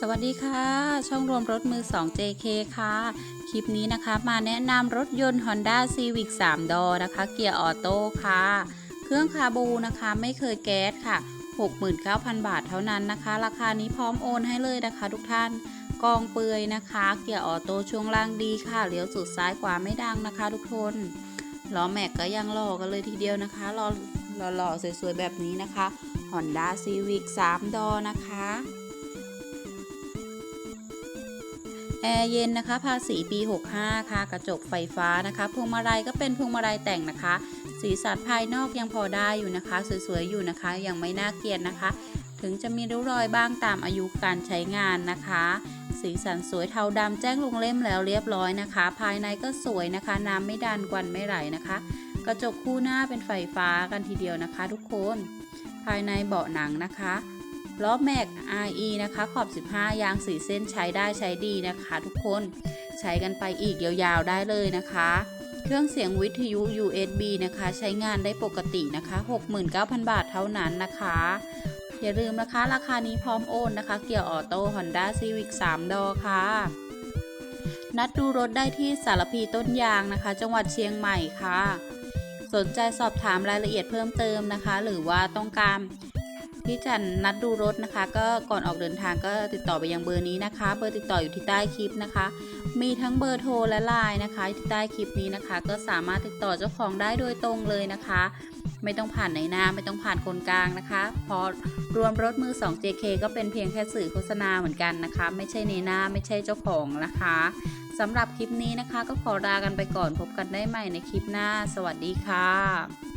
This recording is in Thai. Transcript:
สวัสดีค่ะ ช่องรวมรถมือ 2 JK ค่ะ คลิปนี้นะคะมาแนะนำรถยนต์ Honda Civic 3 ดอนะคะ เกียร์ออโต้ค่ะ เครื่องคาบูนะคะไม่เคยแก๊สค่ะ 69,000 บาทเท่านั้นนะคะ ราคานี้พร้อมโอนให้เลยนะคะทุกท่าน กองเปือยนะคะ เกียร์ออโต้ช่วงล่างดีค่ะเลี้ยวสุดซ้ายขวาไม่ดังนะคะ ทุกคนล้อแม็กก็ยังหล่อกันเลยทีเดียวนะคะรอหล่อสวยๆแบบนี้นะคะ Honda Civic 3 ดอนะคะ แอร์เย็นนะคะภาษีปี 65 ค่ะ กระจกไฟฟ้านะคะพวงมาลัยก็เป็นพวงมาลัยแต่งนะคะ สีสันภายนอกยังพอได้อยู่นะคะ สวยๆอยู่นะคะ ยังไม่น่าเกลียดนะคะ ถึงจะมีริ้วรอยบ้างตามอายุการใช้งานนะคะ สีสันสวยเทาดำแจ้งลงเล่มแล้วเรียบร้อยนะคะ ภายในก็สวยนะคะ น้ำไม่ดันกวันไม่ไหลนะคะ กระจกคู่หน้าเป็นไฟฟ้ากันทีเดียวนะคะ ทุกคน ภายในเบาะหนังนะคะ ล้อแม็ก RE นะคะ ขอบ 15 ยางสีเส้นใช้ได้ใช้ดีนะคะทุกคนใช้กันไปอีกยาวๆได้เลยนะคะ เครื่องเสียงวิทยุ USB นะคะ ใช้งานได้ปกตินะคะ 69,000 บาทเท่านั้นนะคะ อย่าลืมนะคะ ราคานี้พร้อมโอนนะคะ เกี่ยวออโต้ Honda Civic 3ดอค่ะนัดดูรถได้ที่สารพีต้นยางนะคะ จังหวัดเชียงใหม่ค่ะ สนใจสอบถามรายละเอียดเพิ่มเติมนะคะ หรือว่าต้องการ ที่จะนัดดูรถนะคะ ก็ก่อนออกเดินทางก็ติดต่อไปยังเบอร์นี้นะคะ เบอร์ติดต่ออยู่ที่ใต้คลิปนะคะ มีทั้งเบอร์โทรและไลน์นะคะที่ใต้คลิปนี้นะคะ ก็สามารถติดต่อเจ้าของได้โดยตรงเลยนะคะ ไม่ต้องผ่านในหน้าไม่ต้องผ่านคนกลางนะคะเพราะรวมรถมือ 2 JK ก็เป็นเพียงแค่สื่อโฆษณาเหมือนกันนะคะ ไม่ใช่ในหน้าไม่ใช่เจ้าของนะคะสำหรับคลิปนี้นะคะ ก็ขอลากันไปก่อนพบกันได้ใหม่ในคลิปหน้า สวัสดีค่ะ